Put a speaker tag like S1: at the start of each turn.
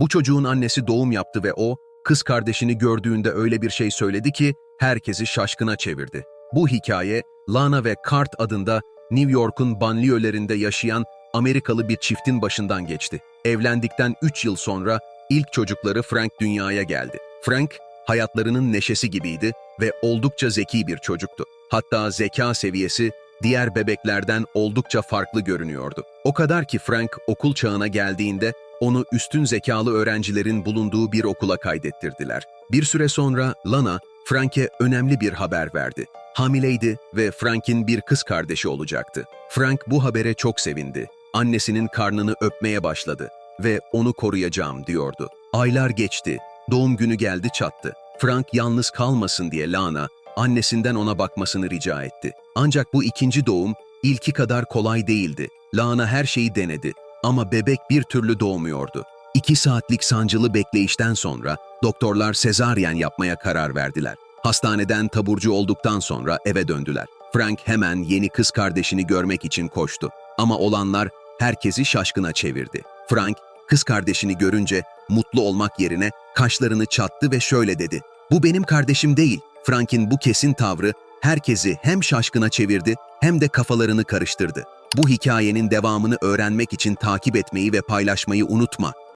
S1: Bu çocuğun annesi doğum yaptı ve o, kız kardeşini gördüğünde öyle bir şey söyledi ki herkesi şaşkına çevirdi. Bu hikaye, Lana ve Cart adında New York'un banliyölerinde yaşayan Amerikalı bir çiftin başından geçti. Evlendikten 3 yıl sonra ilk çocukları Frank dünyaya geldi. Frank, hayatlarının neşesi gibiydi ve oldukça zeki bir çocuktu. Hatta zeka seviyesi diğer bebeklerden oldukça farklı görünüyordu. O kadar ki Frank okul çağına geldiğinde onu üstün zekalı öğrencilerin bulunduğu bir okula kaydettirdiler. Bir süre sonra Lana, Frank'e önemli bir haber verdi. Hamileydi ve Frank'in bir kız kardeşi olacaktı. Frank bu habere çok sevindi. Annesinin karnını öpmeye başladı ve onu koruyacağım diyordu. Aylar geçti, doğum günü geldi çattı. Frank yalnız kalmasın diye Lana, annesinden ona bakmasını rica etti. Ancak bu ikinci doğum ilki kadar kolay değildi. Lana her şeyi denedi ama bebek bir türlü doğmuyordu. İki saatlik sancılı bekleyişten sonra doktorlar sezaryen yapmaya karar verdiler. Hastaneden taburcu olduktan sonra eve döndüler. Frank hemen yeni kız kardeşini görmek için koştu. Ama olanlar herkesi şaşkına çevirdi. Frank, kız kardeşini görünce mutlu olmak yerine kaşlarını çattı ve şöyle dedi. Bu benim kardeşim değil. Frank'in bu kesin tavrı herkesi hem şaşkına çevirdi hem de kafalarını karıştırdı. Bu hikayenin devamını öğrenmek için takip etmeyi ve paylaşmayı unutma.